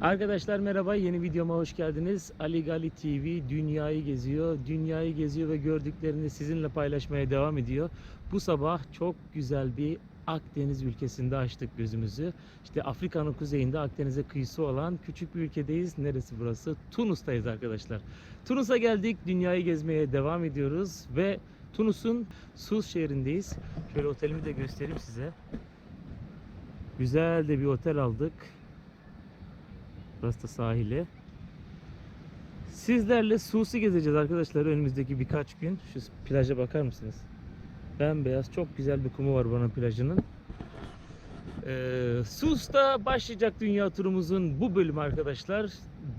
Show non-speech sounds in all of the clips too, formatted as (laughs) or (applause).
Arkadaşlar merhaba yeni videoma hoş geldiniz. Ali Gali TV dünyayı geziyor. Dünyayı geziyor ve gördüklerini sizinle paylaşmaya devam ediyor. Bu sabah çok güzel bir Akdeniz ülkesinde açtık gözümüzü. İşte Afrika'nın kuzeyinde Akdeniz'e kıyısı olan küçük bir ülkedeyiz. Neresi burası? Tunus'tayız arkadaşlar. Tunus'a geldik. Dünyayı gezmeye devam ediyoruz ve Tunus'un Sus şehrindeyiz. Şöyle otelimi de göstereyim size. Güzel de bir otel aldık. Burası da sahili. Sizlerle Sus'i gezeceğiz arkadaşlar önümüzdeki birkaç gün. Şu plaja bakar mısınız? Bembeyaz çok güzel bir kumu var buranın plajının. Ee, Sus'ta başlayacak dünya turumuzun bu bölümü arkadaşlar.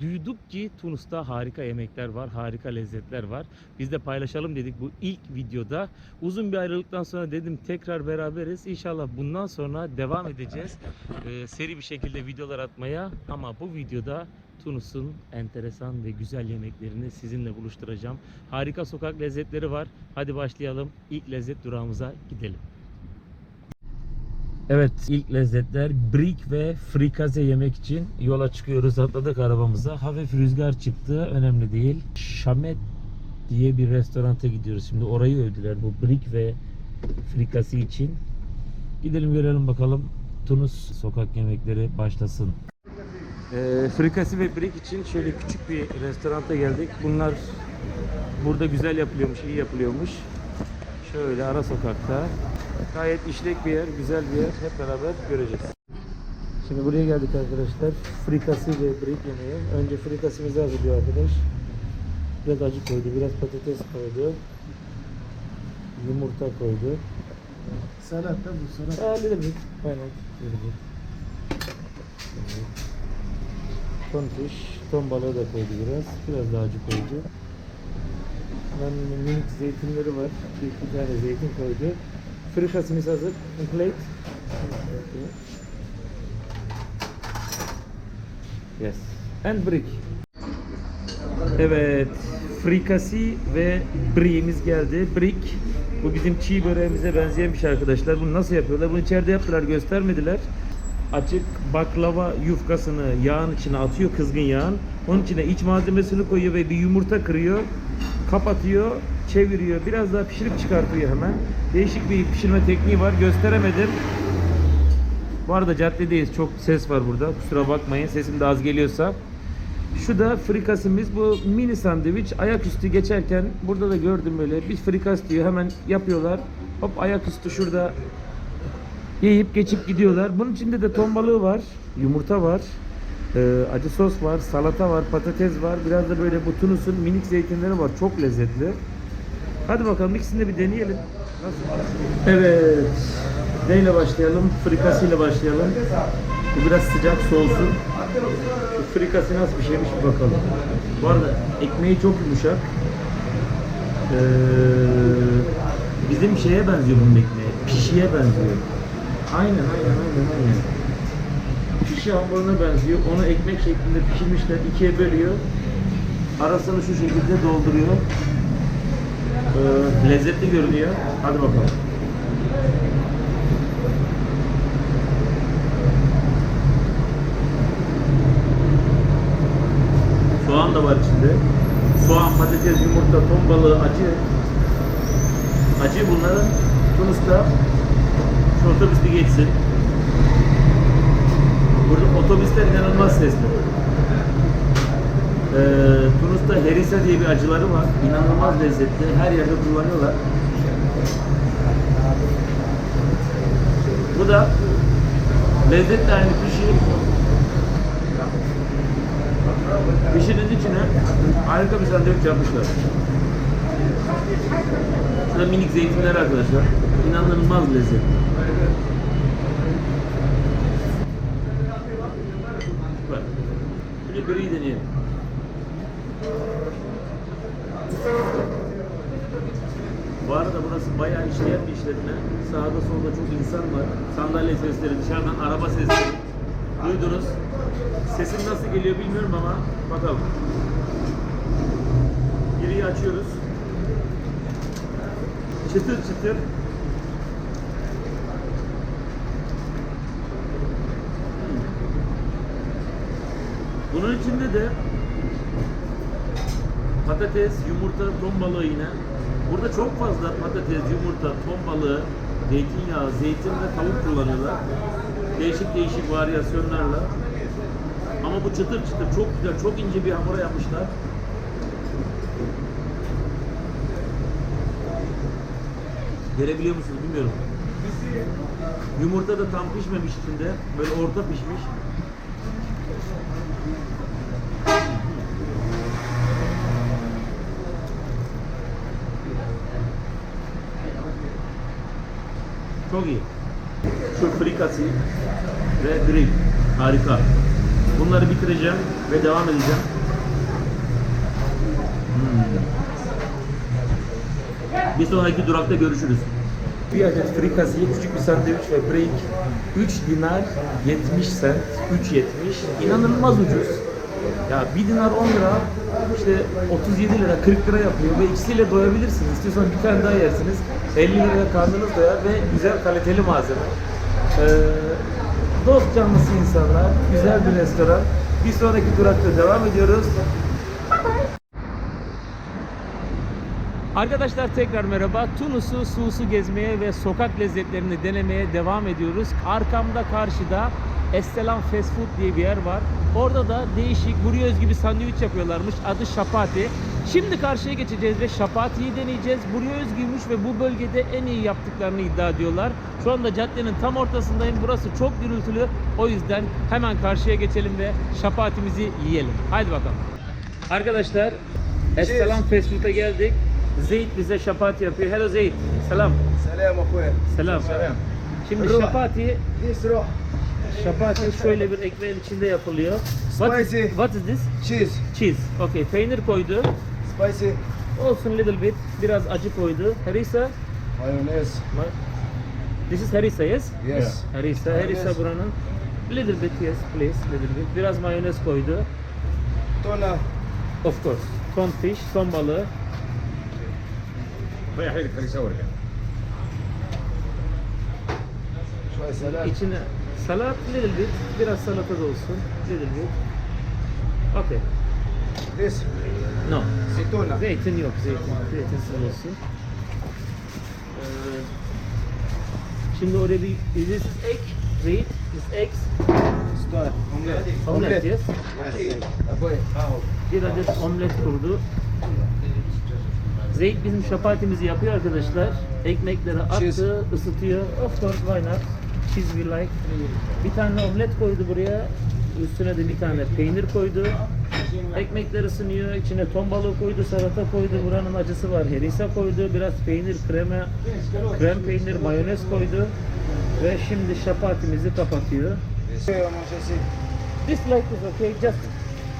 Duyduk ki Tunus'ta harika yemekler var, harika lezzetler var. Biz de paylaşalım dedik bu ilk videoda. Uzun bir ayrılıktan sonra dedim tekrar beraberiz. İnşallah bundan sonra devam edeceğiz. Ee, seri bir şekilde videolar atmaya ama bu videoda Tunus'un enteresan ve güzel yemeklerini sizinle buluşturacağım. Harika sokak lezzetleri var. Hadi başlayalım. İlk lezzet durağımıza gidelim. Evet ilk lezzetler brik ve frikaze yemek için yola çıkıyoruz. Atladık arabamıza. Hafif rüzgar çıktı. Önemli değil. Şamet diye bir restoranta gidiyoruz. Şimdi orayı övdüler bu brik ve frikası için. Gidelim görelim bakalım. Tunus sokak yemekleri başlasın. Ee, frikası ve brik için şöyle küçük bir restoranta geldik. Bunlar burada güzel yapılıyormuş iyi yapılıyormuş. Şöyle ara sokakta Gayet işlek bir yer, güzel bir yer. Hep beraber göreceğiz. Şimdi buraya geldik arkadaşlar. Frikası ve brik yemeği. Önce frikasımızı hazırlıyor arkadaş. Biraz acı koydu, biraz patates koydu. Yumurta koydu. Salat da bu salat. A little bit. Why not? Little bit. Evet. Ton fish, ton balığı da koydu biraz. Biraz daha acı koydu. Ben minik zeytinleri var. Bir iki tane zeytin koydu. Frikasımız hazır. In plate. Yes. And brick. Evet. Frikasi ve briğimiz geldi. Brick. Bu bizim çiğ böreğimize benzeyen bir şey arkadaşlar. Bunu nasıl yapıyorlar? Bunu içeride yaptılar, göstermediler. Açık baklava yufkasını yağın içine atıyor, kızgın yağın. Onun içine iç malzemesini koyuyor ve bir yumurta kırıyor. Kapatıyor, çeviriyor. Biraz daha pişirip çıkartıyor hemen. Değişik bir pişirme tekniği var. Gösteremedim. Bu arada caddedeyiz. Çok ses var burada. Kusura bakmayın. Sesim de az geliyorsa. Şu da frikasımız. Bu mini sandviç. Ayaküstü geçerken burada da gördüm böyle. Bir frikas diyor. Hemen yapıyorlar. Hop ayaküstü şurada yiyip geçip gidiyorlar. Bunun içinde de ton balığı var. Yumurta var. Ee, acı sos var. Salata var. Patates var. Biraz da böyle bu Tunus'un minik zeytinleri var. Çok lezzetli. Hadi bakalım ikisini de bir deneyelim. Nasıl? Evet. Neyle başlayalım? Frikasıyla başlayalım. Bu biraz sıcak soğusun. Bu frikası nasıl bir şeymiş bir bakalım. Bu arada ekmeği çok yumuşak. Ee, bizim şeye benziyor bunun ekmeği. Pişiye benziyor. Aynen aynen aynen aynen. Pişi hamuruna benziyor. Onu ekmek şeklinde pişirmişler. ikiye bölüyor. Arasını şu şekilde dolduruyor. Ee, lezzetli görünüyor. Hadi bakalım. Soğan da var içinde. Soğan, patates, yumurta, ton balığı, acı. Acı bunların Tunus'ta şu otobüsü geçsin. Burada otobüsler inanılmaz sesli. Ee, Tunus'ta herisa diye bir acıları var. İnanılmaz lezzetli. Her yerde kullanıyorlar. Bu da lezzetli aynı pişi. Pişinin içine harika bir sandviç yapmışlar. Şurada minik zeytinler arkadaşlar. İnanılmaz lezzetli. Süper. Şimdi böreği deneyelim. Bu arada burası bayağı işleyen bir işletme. Sağda solda çok insan var. Sandalye sesleri, dışarıdan araba sesleri. Duydunuz. Sesim nasıl geliyor bilmiyorum ama bakalım. Giriyi açıyoruz. Çıtır çıtır. Bunun içinde de patates, yumurta, ton balığı yine. Burada çok fazla patates, yumurta, ton balığı, zeytinyağı, zeytin ve tavuk kullanıyorlar. Değişik değişik varyasyonlarla. Ama bu çıtır çıtır çok güzel, çok ince bir hamura yapmışlar. Görebiliyor musunuz bilmiyorum. Yumurta da tam pişmemiş içinde. Böyle orta pişmiş. Çok iyi. Şu frikası ve grill. Harika. Bunları bitireceğim ve devam edeceğim. Hmm. Bir sonraki durakta görüşürüz. Bir adet frikası, küçük bir sandviç ve break 3 dinar 70 cent, 3.70 inanılmaz ucuz. Ya 1 dinar 10 lira, işte 37 lira, 40 lira yapıyor ve ikisiyle doyabilirsiniz. İstiyorsanız bir tane daha yersiniz. 50 liraya karnınız doyar ve güzel kaliteli malzeme. Ee, dost canlısı insanlar, güzel bir restoran. Bir sonraki durakta devam ediyoruz. Arkadaşlar tekrar merhaba. Tunus'u, Sus'u gezmeye ve sokak lezzetlerini denemeye devam ediyoruz. Arkamda karşıda Estelan Fast Food diye bir yer var. Orada da değişik buryoz gibi sandviç yapıyorlarmış. Adı şapati. Şimdi karşıya geçeceğiz ve şapatiyi deneyeceğiz. Buraya özgüymüş ve bu bölgede en iyi yaptıklarını iddia ediyorlar. Şu anda caddenin tam ortasındayım. Burası çok gürültülü. O yüzden hemen karşıya geçelim ve şapatimizi yiyelim. Haydi bakalım. Arkadaşlar Esselam Fast Food'a geldik. Zeyt bize şapati yapıyor. Hello Zeyt. Selam. Selam akuya. Selam. Selam. Şimdi şapati. This roh. şapati şöyle bir ekmeğin içinde yapılıyor. What is, Spicy. what is this? تشيز Cheese. Okay. Peynir koydu. سبايسي Olsun little bit. Biraz acı koydu. Harissa. مايونيز Ma- This is harissa, yes? يس Harissa. Mayonnaise. Harissa buranın. Little bit, yes, please. Little bit. Biraz mayonez koydu. تونه Of course. Ton fish, ton balığı. Voy a ver el sabor. شوي سلام İçine Salat little bit, biraz salata da olsun. Little bit. Okay. This. No. Zeytona. Zeytin yok, zeytin. Zeytinsiz olsun. Ee, şimdi oraya bir, this is egg, read, this eggs. Omlet. Omlet, yes. Bir adet omlet kurdu. Zeyt bizim şapatimizi yapıyor arkadaşlar. Ekmekleri attı, ısıtıyor. Of course, why not? Cheese we like. Bir tane omlet koydu buraya. Üstüne de bir tane peynir koydu. Ekmekler ısınıyor. İçine ton balığı koydu, salata koydu. Buranın acısı var. Herisa koydu. Biraz peynir, krema, krem peynir, mayonez koydu. Ve şimdi şapatimizi kapatıyor. This like is okay. Just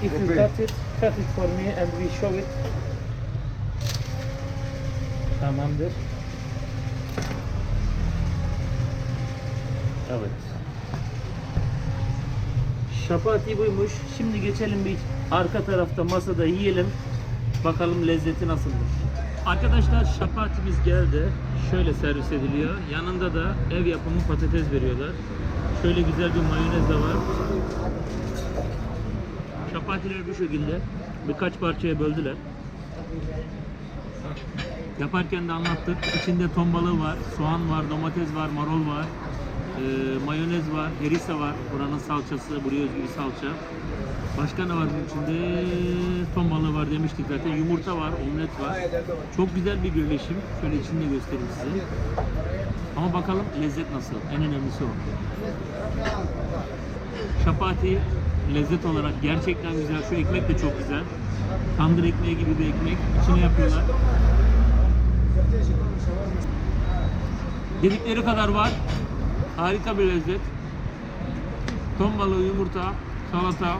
if you cut it, cut it for me and we show it. Tamamdır. Evet. Şapati buymuş. Şimdi geçelim bir arka tarafta masada yiyelim. Bakalım lezzeti nasıldır. Arkadaşlar şapatimiz geldi. Şöyle servis ediliyor. Yanında da ev yapımı patates veriyorlar. Şöyle güzel bir mayonez de var. Şapatileri bu şekilde birkaç parçaya böldüler. Yaparken de anlattık. İçinde ton balığı var, soğan var, domates var, marul var, mayonez var, herisa var. Buranın salçası, buraya özgü bir salça. Başka ne var bunun içinde? Ton balığı var demiştik zaten. Yumurta var, omlet var. Çok güzel bir birleşim. Şöyle içini de göstereyim size. Ama bakalım lezzet nasıl? En önemlisi o. Şapati lezzet olarak gerçekten güzel. Şu ekmek de çok güzel. Tandır ekmeği gibi bir ekmek. İçine yapıyorlar. Dedikleri kadar var. Harika bir lezzet. Ton balığı, yumurta, salata.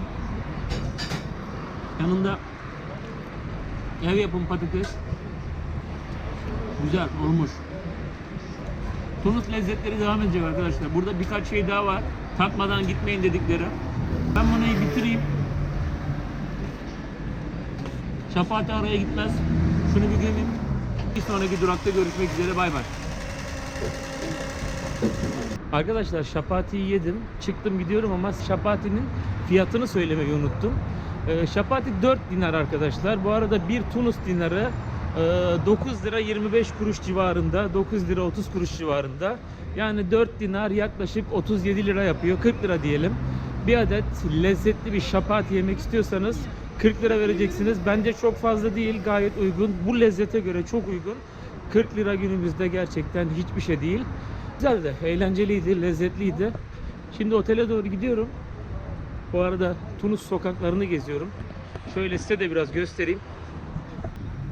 Yanında ev yapımı patates. Güzel olmuş. Tunus lezzetleri devam edecek arkadaşlar. Burada birkaç şey daha var. Tatmadan gitmeyin dedikleri. Ben bunu bitireyim. Şapati araya gitmez. Şunu bir gömeyim. Bir sonraki durakta görüşmek üzere. Bay bay. Arkadaşlar şapatiyi yedim. Çıktım gidiyorum ama şapatinin fiyatını söylemeyi unuttum. Ee, şapati 4 dinar arkadaşlar. Bu arada bir Tunus dinarı e, 9 lira 25 kuruş civarında. 9 lira 30 kuruş civarında. Yani 4 dinar yaklaşık 37 lira yapıyor. 40 lira diyelim. Bir adet lezzetli bir şapati yemek istiyorsanız 40 lira vereceksiniz. Bence çok fazla değil. Gayet uygun. Bu lezzete göre çok uygun. 40 lira günümüzde gerçekten hiçbir şey değil. Güzeldi, eğlenceliydi, lezzetliydi. Şimdi otele doğru gidiyorum. Bu arada Tunus sokaklarını geziyorum. Şöyle size de biraz göstereyim.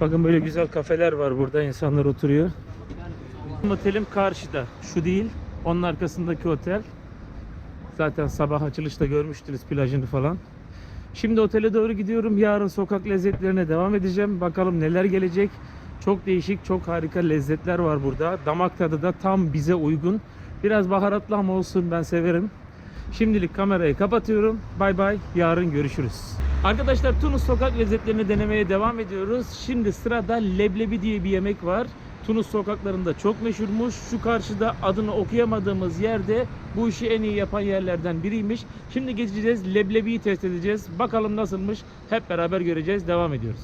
Bakın böyle güzel kafeler var burada. insanlar oturuyor. Otelim karşıda. Şu değil. Onun arkasındaki otel. Zaten sabah açılışta görmüştünüz plajını falan. Şimdi otele doğru gidiyorum. Yarın sokak lezzetlerine devam edeceğim. Bakalım neler gelecek. Çok değişik, çok harika lezzetler var burada. Damak tadı da tam bize uygun. Biraz baharatlı ama olsun ben severim. Şimdilik kamerayı kapatıyorum. Bay bay. Yarın görüşürüz. Arkadaşlar Tunus sokak lezzetlerini denemeye devam ediyoruz. Şimdi sırada leblebi diye bir yemek var. Tunus sokaklarında çok meşhurmuş. Şu karşıda adını okuyamadığımız yerde bu işi en iyi yapan yerlerden biriymiş. Şimdi geçeceğiz. Leblebiyi test edeceğiz. Bakalım nasılmış. Hep beraber göreceğiz. Devam ediyoruz.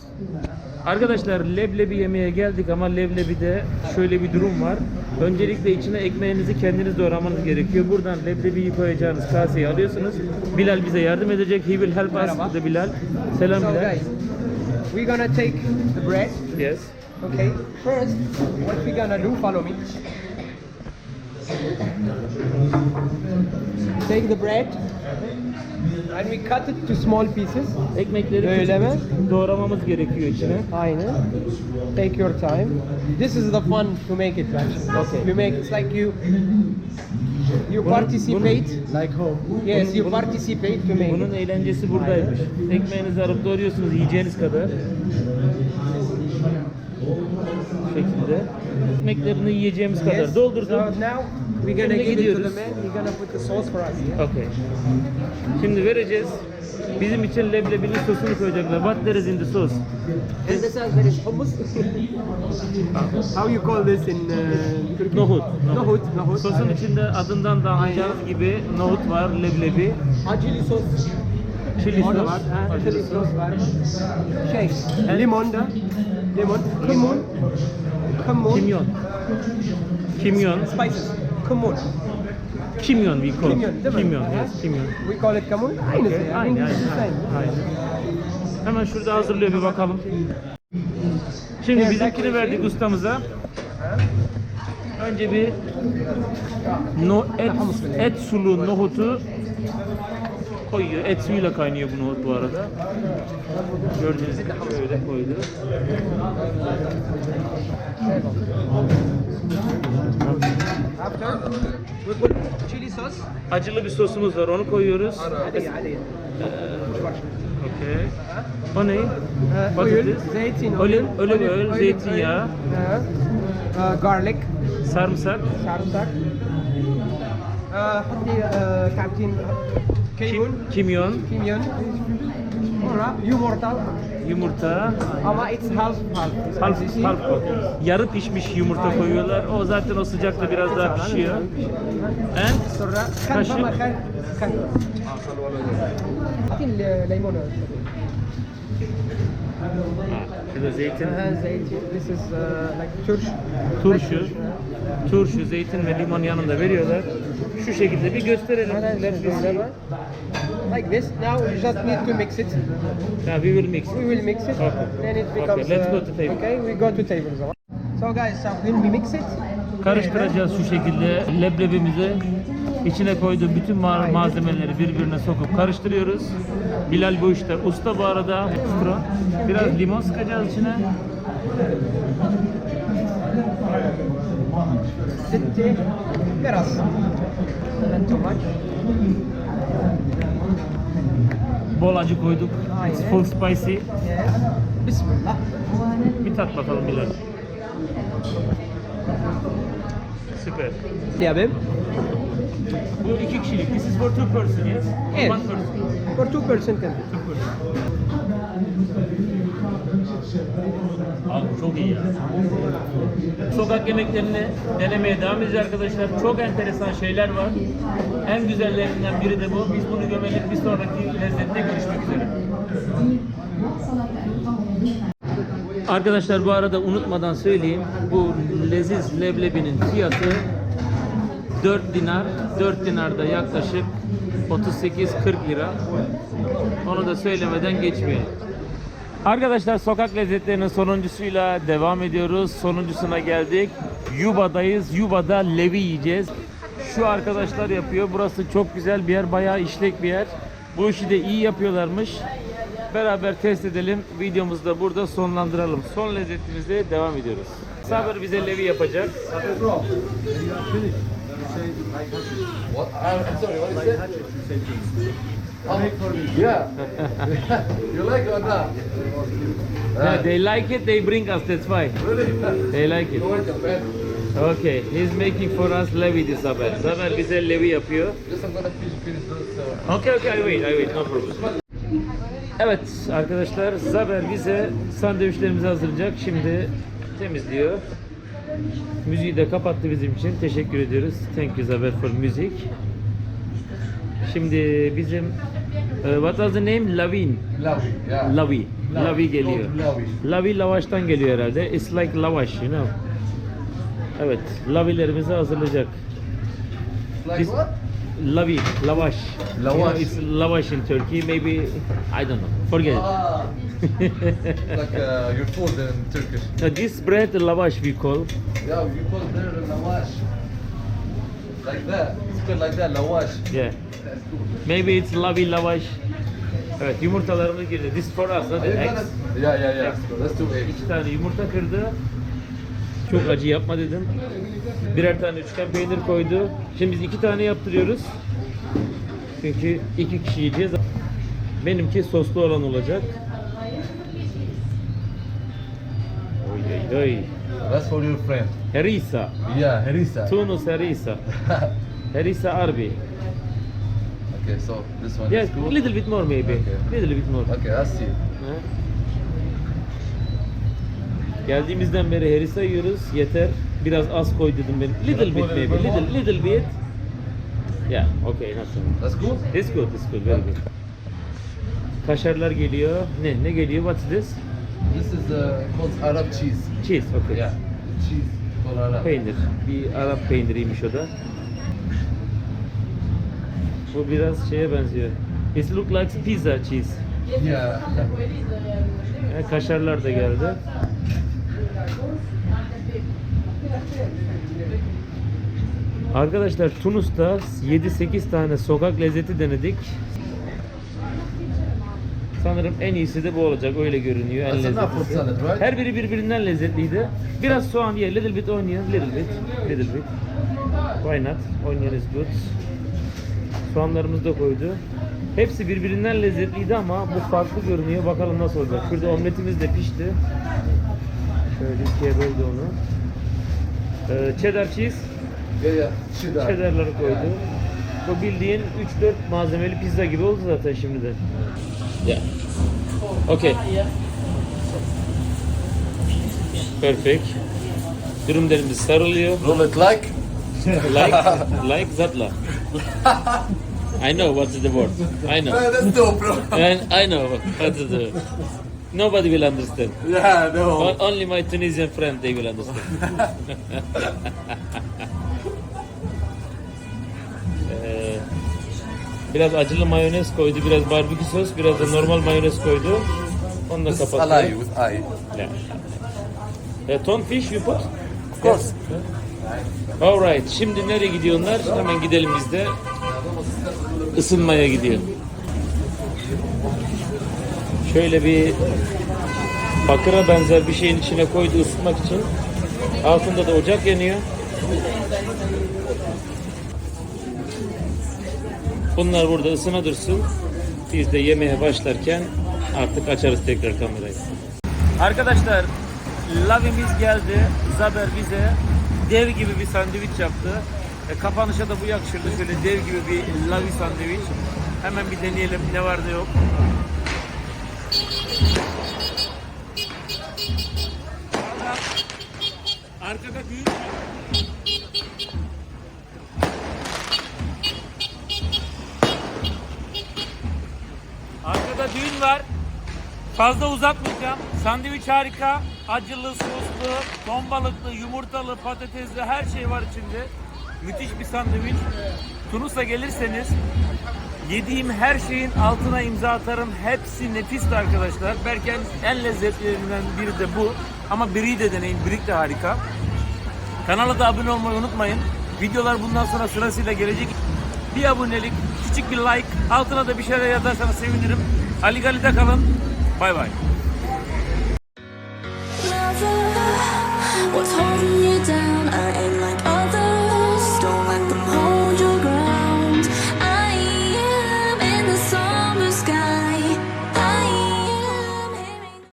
Arkadaşlar leblebi yemeye geldik ama leblebide şöyle bir durum var. Öncelikle içine ekmeğinizi kendiniz doğramanız gerekiyor. Buradan leblebiyi koyacağınız kaseyi alıyorsunuz. Bilal bize yardım edecek. He will help us. Merhaba. Bilal. Selam So Bilal. guys, we're gonna take the bread. Yes. Okay. First, what we're gonna do, follow me. Take the bread and we cut it to small pieces. Ekmekleri Öyle küçük mi? küçük doğramamız gerekiyor içine. Aynen. Take your time. This is the fun to make it actually. Okay. You make it's like you you participate. Like home. Yes, you participate to make Bunun it. eğlencesi buradaymış. Ekmeğinizi alıp doğruyorsunuz yiyeceğiniz kadar. Şekilde. Ekmeklerini yiyeceğimiz kadar doldurdum. Şimdi gidiyoruz. the man. He's gonna put the sauce for us. Yeah? Okay. Şimdi vereceğiz. Bizim için leblebinin sosunu koyacaklar. What there is in the sauce? And this is there is hummus. How you call this in uh, Turkey? Nohut. Nohut. Nohut. Sosun içinde adından da anlayacağınız gibi nohut var, leblebi, Acili sos. Chili sos, var. ha, Acili sos. var. Şey, limon da. Limon. Kimyon. Kimyon. kimyon. Kimyon. Spices. Kimyon. Kimyon we call. Kimyon değil mi? Kimyon, yes, kimyon. We call it kimyon. Aynısı Okay, ya. Aynı, aynı, aynı. Hemen şurada hazırlıyor bir bakalım. Şimdi Evet, bizimkini verdik ustamıza. Önce bir no et et sulu nohutu koyuyor. Et suyuyla kaynıyor bu nohut bu arada. Gördüğünüz gibi şöyle koydu. After, we put chili sauce. Acılı bir sosumuz var. Onu koyuyoruz. عادية عادية. Okay. O ne? Uh, What is oil, this? zeytin, Olive, oil, olive oil, olive zeytinyağı, oil, uh, garlic, sarımsak, sarımsak. Uh, حطي uh, كعبتين Kebul, kimyon, kimyon, sonra yumurta. Yumurta. Ama it's half half. Half, half cooked. Yarı pişmiş yumurta koyuyorlar. O zaten o sıcakta biraz daha pişiyor. And sonra kaşık. Kaşık. Limon. Şurada zeytin. Uh, zeytin. This is uh, like turşu. Turşu. Turşu, zeytin ve limon yanında veriyorlar. Şu şekilde bir gösterelim. Like this. Now we just need to mix it. Yeah, we will mix it. We will mix it. Okay. Then it becomes. Okay, let's go to uh, table. Okay, we go to table. So guys, uh, so when we mix it. Karıştıracağız şu şekilde leblebimizi. İçine koyduğum bütün ma- malzemeleri birbirine sokup karıştırıyoruz. Bilal bu işte usta bu arada. Biraz limon sıkacağız içine. Bitti. Biraz. Bol acı koyduk. It's full spicy. Bismillah. Bir tat bakalım Bilal. Süper. Ya ben bu iki kişilik. This is for two person, yes? Evet. One person. For two person can. Two person. Abi çok iyi ya. Sokak yemeklerini denemeye devam edeceğiz arkadaşlar. Çok enteresan şeyler var. En güzellerinden biri de bu. Biz bunu gömelim. Bir sonraki lezzette görüşmek üzere. Arkadaşlar bu arada unutmadan söyleyeyim. Bu leziz leblebinin fiyatı 4 dinar. 4 dinar da yaklaşık 38-40 lira. Onu da söylemeden geçmeyelim. Arkadaşlar sokak lezzetlerinin sonuncusuyla devam ediyoruz. Sonuncusuna geldik. Yuba'dayız. Yuba'da levi yiyeceğiz. Şu arkadaşlar yapıyor. Burası çok güzel bir yer. Bayağı işlek bir yer. Bu işi de iyi yapıyorlarmış. Beraber test edelim. Videomuzu da burada sonlandıralım. Son lezzetimizde devam ediyoruz. Sabır bize levi yapacak. What? I'm sorry, what is that? Oh, yeah. you like or not? Yeah, they like it, they bring us, that's why. Really? They like it. Okay, he's making for us levi this Saber. Saber bize levi yapıyor. Okay, okay, I wait, I wait, no problem. Evet arkadaşlar, Zaber bize sandviçlerimizi hazırlayacak. Şimdi temizliyor. Müziği de kapattı bizim için. Teşekkür ediyoruz. Thank you Zaber for music. Şimdi bizim e, what was the name? Lavin. Lavi, yeah. Lavi. Lavi geliyor. Lavi. Lavi lavaştan geliyor herhalde. It's like lavaş, you know. Evet, lavilerimizi hazırlayacak. Like This- what? Lavi, lavaş. You know, it's lavaş in Turkey. Maybe I don't know. Forget it. Like uh, your food in Turkish. Now, this bread lavash we call. Yeah, you call there lawash. Like that. It's called like that, lawash. Yeah. That's. Maybe it's lavi lavaş. Evet yumurtalarımız girdi. This for us, you eggs. Yeah, yeah, yeah. Let's do eggs. İki tane yumurta kırdı. Çok acı yapma dedim. Birer tane üçgen peynir koydu. Şimdi biz iki tane yaptırıyoruz. Çünkü iki kişi yiyeceğiz. Benimki soslu olan olacak. Oy. That's for your friend. Herisa. Yeah, Harissa. Tunus Herisa. Herisa (laughs) Arbi. okay, so this one Yes, is cool. little bit more maybe. Okay. Little bit more. Okay, I see. Ha? Geldiğimizden beri herisa yiyoruz. Yeter. Biraz az koy dedim ben. Little bit maybe. Little, little bit. Yeah, okay, not so much. That's cool. It's good, it's good, very good. Kaşarlar geliyor. Ne? Ne geliyor? What's this? This is uh, called Arab cheese. Cheese, okay. Yeah, cheese called Arab. Peynir. Bir Arap peyniriymiş o da. Bu biraz şeye benziyor. It look like pizza cheese. Yeah. Ha, kaşarlar da geldi. Arkadaşlar Tunus'ta 7-8 tane sokak lezzeti denedik. Sanırım en iyisi de bu olacak. Öyle görünüyor. En That's enough for lezzetlisi. salad, right? Her biri birbirinden lezzetliydi. Biraz soğan ye, little bit onion, little bit, little bit. Why not? Onion is good. Soğanlarımızı da koydu. Hepsi birbirinden lezzetliydi ama bu farklı görünüyor. Bakalım nasıl olacak. Şurada omletimiz de pişti. Şöyle ikiye böldü onu. Ee, cheddar cheese, Yeah, yeah. Cheddar. cheddarları koydu. Bu bildiğin 3-4 malzemeli pizza gibi oldu zaten şimdiden. Yeah. Okay. Perfect. Dürümlerimiz sarılıyor. Roll it like. Like, (laughs) like zatla. I know what is the word. I know. That's dope, bro. And I know what is the Nobody will understand. yeah, no. Only my Tunisian friend they will understand. (laughs) (laughs) Biraz acılı mayonez koydu, biraz barbekü sos, biraz da normal mayonez koydu. Onu da This kapattı. alai with eye. Yeah. Uh, tonfish you put? Of course. Alright. Şimdi nereye gidiyorlar? Hemen gidelim biz de. Isınmaya gidiyor. Şöyle bir bakıra benzer bir şeyin içine koydu ısıtmak için. Altında da ocak yanıyor. Bunlar burada ısına dursun. Biz de yemeğe başlarken artık açarız tekrar kamerayı. Arkadaşlar Lavimiz geldi. Zaber bize dev gibi bir sandviç yaptı. E, kapanışa da bu yakışırdı. Şöyle dev gibi bir lavi sandviç. Hemen bir deneyelim ne var ne yok. Arkada büyük Dostlar fazla uzatmayacağım. Sandviç harika. Acılı, soslu, ton balıklı, yumurtalı, patatesli her şey var içinde. Müthiş bir sandviç. Tunus'a gelirseniz yediğim her şeyin altına imza atarım. Hepsi nefisti arkadaşlar. Belki en- en lezzetlilerinden biri de bu. Ama biri de deneyin. Birik de harika. Kanala da abone olmayı unutmayın. Videolar bundan sonra sırasıyla gelecek. Bir abonelik, küçük bir like, altına da bir şeyler yazarsanız sevinirim. Ali Gali'de kalın. Bay bay. was holding you down. I